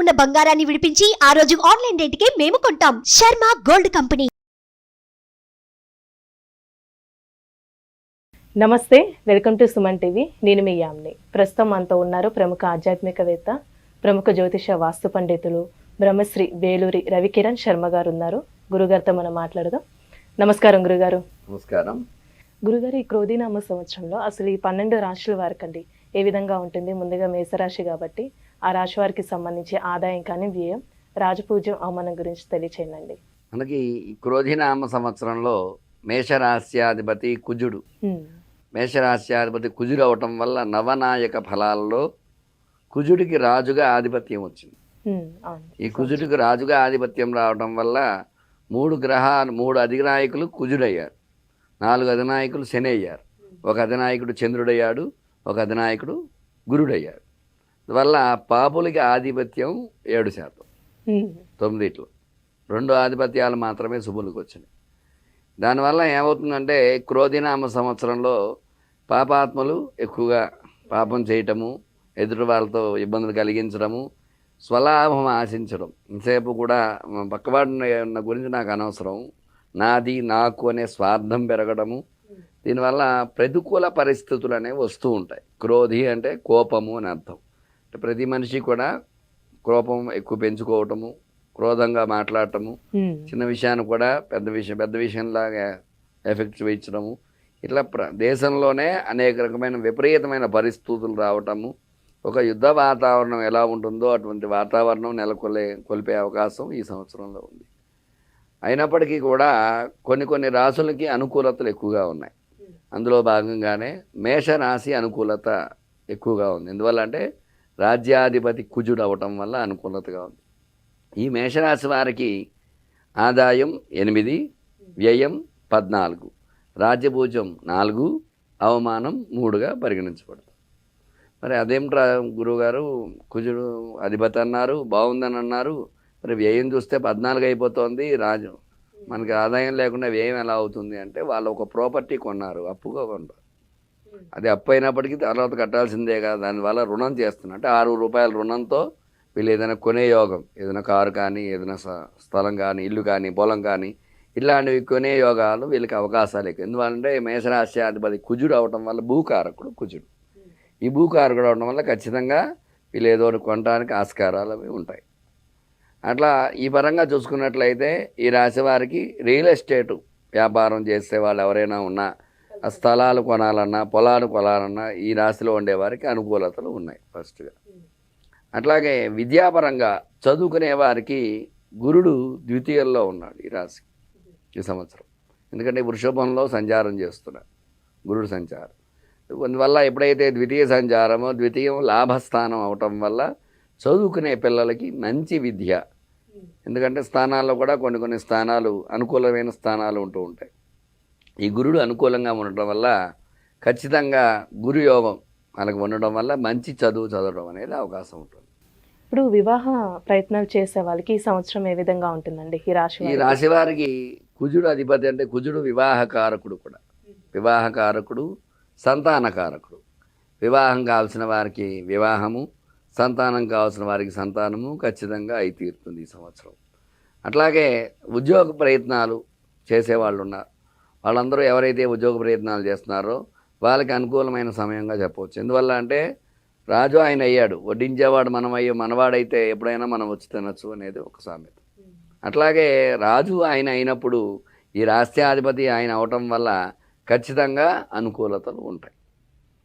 ఉన్న బంగారాన్ని విడిపించి ఆ రోజు ఆన్లైన్ రేటుకే మేము కొంటాం. Sharma gold company. నమస్తే వెల్కమ్ టు సుమన్ టీవీ. నేను మీ యామ్ని. ప్రస్తుతం మనతో ఉన్నారు ప్రముఖ ఆధ్యాత్మికవేత్త ప్రముఖ జ్యోతిష వాస్తు పండితులు బ్రహ్మశ్రీ వేలూరి రవికిరణ్ శర్మ గారు ఉన్నారు. గురుగారితో మనం మాట్లాడదాం. నమస్కారం గురుగారు. నమస్కారం. గురుగారు ఈ క్రోధీనామ సంవత్సరంలో అసలు ఈ పన్నెండు రాశుల వారికండి ఏ విధంగా ఉంటుంది? ముందుగా మేషరాశి కాబట్టి ఆ రాశి వారికి సంబంధించి ఆదాయం కానీ వ్యయం రాజపూజ్యం అవమానం గురించి తెలియచేయండి. మనకి క్రోధినామ సంవత్సరంలో మేషరాశ్యాధిపతి కుజుడు. మేషరాశ్యాధిపతి కుజుడు అవటం వల్ల నవనాయక ఫలాల్లో కుజుడికి రాజుగా ఆధిపత్యం వచ్చింది. ఈ కుజుడికి రాజుగా ఆధిపత్యం రావటం వల్ల మూడు గ్రహాలు మూడు అధినాయకులు కుజుడయ్యారు. నాలుగు అధినాయకులు శని అయ్యారు. ఒక అధినాయకుడు చంద్రుడయ్యాడు ఒక అధినాయకుడు గురుడయ్యాడు వల్ల పాపులకి ఆధిపత్యం ఏడు శాతం. తొమ్మిదిట్లో. రెండు ఆధిపత్యాలు మాత్రమే శుభులకు వచ్చినాయి. దానివల్ల ఏమవుతుందంటే క్రోధినామ సంవత్సరంలో పాపాత్మలు ఎక్కువగా పాపం చేయటము ఎదుటి వాళ్ళతో ఇబ్బందులు కలిగించడము స్వలాభం ఆశించడం. ఇంతసేపు కూడా పక్కవాడిని ఉన్న గురించి నాకు అనవసరం. నాది నాకు అనే స్వార్థం పెరగడము. దీనివల్ల ప్రతికూల పరిస్థితులు అనేవి వస్తూ ఉంటాయి. క్రోధి అంటే కోపము అని అర్థం. ప్రతి మనిషి కూడా కోపం ఎక్కువ పెంచుకోవటము క్రోధంగా మాట్లాడటము చిన్న విషయాన్ని కూడా పెద్ద విషయం పెద్ద విషయంలాగా ఎఫెక్ట్ చూపించడము. ఇట్లా ప్ర దేశంలోనే అనేక రకమైన విపరీతమైన పరిస్థితులు రావటము. ఒక యుద్ధ వాతావరణం ఎలా ఉంటుందో అటువంటి వాతావరణం నెలకొలే కొలిపే అవకాశం ఈ సంవత్సరంలో ఉంది. అయినప్పటికీ కూడా కొన్ని కొన్ని రాసులకి అనుకూలతలు ఎక్కువగా ఉన్నాయి. అందులో భాగంగానే మేషరాశి అనుకూలత ఎక్కువగా ఉంది. ఎందువల్ల అంటే రాజ్యాధిపతి కుజుడు అవటం వల్ల అనుకూలతగా ఉంది. ఈ మేషరాశి వారికి ఆదాయం ఎనిమిది వ్యయం పద్నాలుగు రాజ్యభూజం నాలుగు అవమానం మూడుగా పరిగణించబడుతుంది మరి అదేమిట్రా గురువుగారు? కుజుడు అధిపతి అన్నారు బాగుందని అన్నారు. మరి వ్యయం చూస్తే పద్నాలుగు అయిపోతుంది. రాజు మనకి ఆదాయం లేకుండా వ్యయం ఎలా అవుతుంది అంటే వాళ్ళు ఒక ప్రాపర్టీ కొన్నారు అప్పుగా కొన్నారు. అది అప్పు అయినప్పటికీ తర్వాత కట్టాల్సిందే కదా. దానివల్ల రుణం చేస్తున్నా. అంటే ఆరు రూపాయల రుణంతో వీళ్ళు ఏదైనా కొనే యోగం. ఏదైనా కారు కానీ ఏదైనా స- స్థలం కానీ ఇల్లు కానీ పొలం కానీ ఇలాంటివి కొనే యోగాలు వీళ్ళకి అవకాశాలు ఎక్కువ. ఎందువల్లంటే మేషరాశ్యాధిపతి కుజుడు అవడం వల్ల భూకారకుడు కుజుడు. ఈ భూకారకుడు అవడం వల్ల ఖచ్చితంగా వీళ్ళు ఏదో ఒకటి కొనడానికి ఆస్కారాలు అవి ఉంటాయి. అట్లా ఈ పరంగా చూసుకున్నట్లయితే ఈ రాశి వారికి రియల్ ఎస్టేటు వ్యాపారం చేసే వాళ్ళు ఎవరైనా ఉన్నా స్థలాలు కొనాలన్నా పొలాలు కొనాలన్నా ఈ రాశిలో ఉండేవారికి అనుకూలతలు ఉన్నాయి ఫస్ట్గా. అట్లాగే విద్యాపరంగా చదువుకునే వారికి గురుడు ద్వితీయంలో ఉన్నాడు ఈ రాశి ఈ సంవత్సరం. ఎందుకంటే వృషభంలో సంచారం చేస్తున్నాడు గురుడు సంచారం. అందువల్ల ఎప్పుడైతే ద్వితీయ సంచారమో ద్వితీయం లాభస్థానం అవటం వల్ల చదువుకునే పిల్లలకి మంచి విద్య. ఎందుకంటే స్థానాల్లో కూడా కొన్ని కొన్ని స్థానాలు అనుకూలమైన స్థానాలు ఉంటూ ఉంటాయి. ఈ గురుడు అనుకూలంగా ఉండటం వల్ల ఖచ్చితంగా గురు యోగం మనకు ఉండడం వల్ల మంచి చదువు చదవడం అనేది అవకాశం ఉంటుంది. ఇప్పుడు వివాహ ప్రయత్నాలు చేసే వాళ్ళకి ఈ సంవత్సరం ఏ విధంగా ఉంటుందండి? ఈ రాశి ఈ? రాశి వారికి కుజుడు అధిపతి అంటే కుజుడు వివాహకారకుడు కూడా. వివాహకారకుడు సంతానకారకుడు. వివాహం కావాల్సిన వారికి వివాహము సంతానం కావాల్సిన వారికి సంతానము ఖచ్చితంగా అయి తీరుతుంది ఈ సంవత్సరం. అట్లాగే ఉద్యోగ ప్రయత్నాలు చేసేవాళ్ళు ఉన్నారు. వాళ్ళందరూ ఎవరైతే ఉద్యోగ ప్రయత్నాలు చేస్తున్నారో వాళ్ళకి అనుకూలమైన సమయంగా చెప్పవచ్చు. ఎందువల్ల అంటే రాజు ఆయన అయ్యాడు. వడ్డించేవాడు మనం అయ్యే మనవాడైతే ఎప్పుడైనా మనం వచ్చి తినచ్చు అనేది ఒక సామెత. అట్లాగే రాజు ఆయన అయినప్పుడు ఈ రాష్ట్రాధిపతి ఆయన అవటం వల్ల ఖచ్చితంగా అనుకూలతలు ఉంటాయి.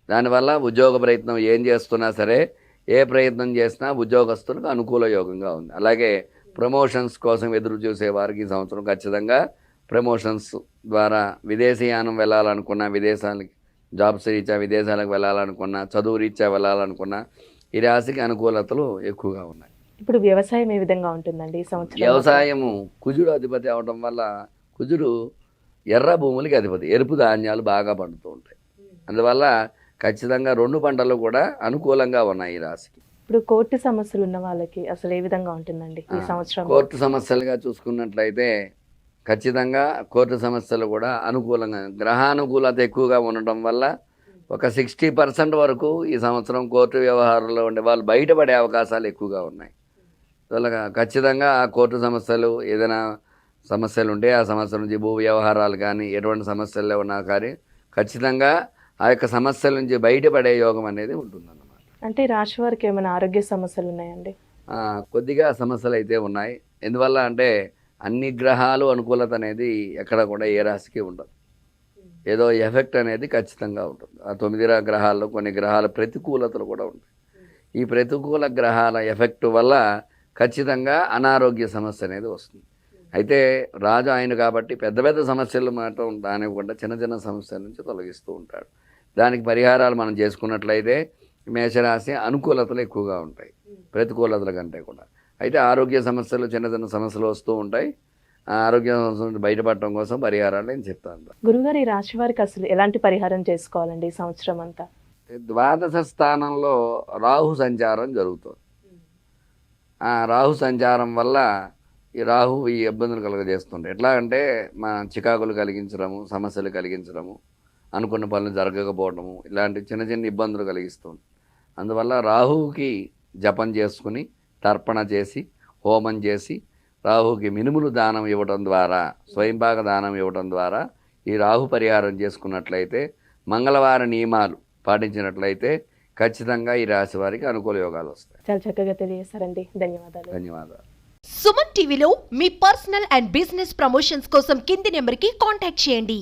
దానివల్ల ఉద్యోగ ప్రయత్నం ఏం చేస్తున్నా సరే ఏ ప్రయత్నం చేసినా ఉద్యోగస్తులకు అనుకూల యోగంగా ఉంది. అలాగే ప్రమోషన్స్ కోసం ఎదురు చూసే వారికి ఈ సంవత్సరం ఖచ్చితంగా ప్రమోషన్స్ ద్వారా విదేశీయానం వెళ్ళాలనుకున్నా విదేశాలకి జాబ్స్ రీత్యా విదేశాలకు వెళ్ళాలనుకున్నా చదువు రీత్యా వెళ్ళాలనుకున్నా ఈ రాశికి అనుకూలతలు ఎక్కువగా ఉన్నాయి. ఇప్పుడు వ్యవసాయం ఏ విధంగా ఉంటుందండి ఈ సంవత్సరం వ్యవసాయము కుజుడు అధిపతి అవడం వల్ల కుజుడు ఎర్ర భూములకి అధిపతి ఎరుపు ధాన్యాలు బాగా పండుతూ ఉంటాయి. అందువల్ల ఖచ్చితంగా రెండు పంటలు కూడా అనుకూలంగా ఉన్నాయి ఈ రాశికి. ఇప్పుడు కోర్టు సమస్యలు ఉన్న వాళ్ళకి అసలు ఏ విధంగా ఉంటుందండి ఈ సంవత్సరం? కోర్టు సమస్యలుగా చూసుకున్నట్లయితే ఖచ్చితంగా కోర్టు సమస్యలు కూడా అనుకూలంగా గ్రహానుకూలత ఎక్కువగా ఉండటం వల్ల ఒక సిక్స్టీ పర్సెంట్ వరకు ఈ సంవత్సరం కోర్టు వ్యవహారంలో ఉండే వాళ్ళు బయటపడే అవకాశాలు ఎక్కువగా ఉన్నాయి. వాళ్ళ ఖచ్చితంగా ఆ కోర్టు సమస్యలు ఏదైనా సమస్యలు ఉంటే ఆ సమస్యల నుంచి భూ వ్యవహారాలు కానీ ఎటువంటి సమస్యలు ఉన్నా కానీ ఖచ్చితంగా ఆ యొక్క సమస్యల నుంచి బయటపడే యోగం అనేది ఉంటుందన్నమాట. అంటే రాశి వారికి ఏమైనా ఆరోగ్య సమస్యలు ఉన్నాయండి? కొద్దిగా సమస్యలు అయితే ఉన్నాయి. ఎందువల్ల అంటే అన్ని గ్రహాలు అనుకూలత అనేది ఎక్కడ కూడా ఏ రాశికి ఉండదు. ఏదో ఎఫెక్ట్ అనేది ఖచ్చితంగా ఉంటుంది. ఆ తొమ్మిది గ్రహాల్లో కొన్ని గ్రహాల ప్రతికూలతలు కూడా ఉంటాయి. ఈ ప్రతికూల గ్రహాల ఎఫెక్ట్ వల్ల ఖచ్చితంగా అనారోగ్య సమస్య అనేది వస్తుంది. అయితే రాజు ఆయన కాబట్టి పెద్ద పెద్ద సమస్యలు మాత్రం దానివ్వకుండా చిన్న చిన్న సమస్యల నుంచి తొలగిస్తూ ఉంటాడు. దానికి పరిహారాలు మనం చేసుకున్నట్లయితే మేషరాశి అనుకూలతలు ఎక్కువగా ఉంటాయి. ప్రతికూలతల కంటే కూడా. అయితే ఆరోగ్య సమస్యలు చిన్న చిన్న సమస్యలు వస్తూ ఉంటాయి. ఆ ఆరోగ్య సమస్యల బయటపడటం కోసం పరిహారాలు నేను చెప్తాను. గురుగారు ఈ రాశి వారికి అసలు ఎలాంటి పరిహారం చేసుకోవాలండి ఈ సంవత్సరం అంతా? ద్వాదశ స్థానంలో రాహు సంచారం జరుగుతుంది. ఆ రాహు సంచారం వల్ల ఈ రాహు ఈ ఇబ్బందులు కలుగజేస్తుంటాయి. ఎట్లా అంటే మా చికాకులు కలిగించడము సమస్యలు కలిగించడము అనుకున్న పనులు జరగకపోవడము ఇలాంటి చిన్న చిన్న ఇబ్బందులు కలిగిస్తుంది అందువల్ల రాహువుకి జపం చేసుకుని తర్పణ చేసి హోమం చేసి రాహుకి మినుములు దానం ఇవ్వడం ద్వారా స్వయంపాక దానం ఇవ్వడం ద్వారా ఈ రాహు పరిహారం చేసుకున్నట్లయితే మంగళవార నియమాలు పాటించినట్లయితే ఖచ్చితంగా ఈ రాశి వారికి అనుకూల యోగాలు వస్తాయి. చాలా చక్కగా తెలియజేశారండి. ధన్యవాదాలు. ధన్యవాదాలు. సుమన్ టీవీలో మీ పర్సనల్ అండ్ బిజినెస్ ప్రమోషన్స్ కోసం కింది నెంబర్కి కాంటాక్ట్ చేయండి.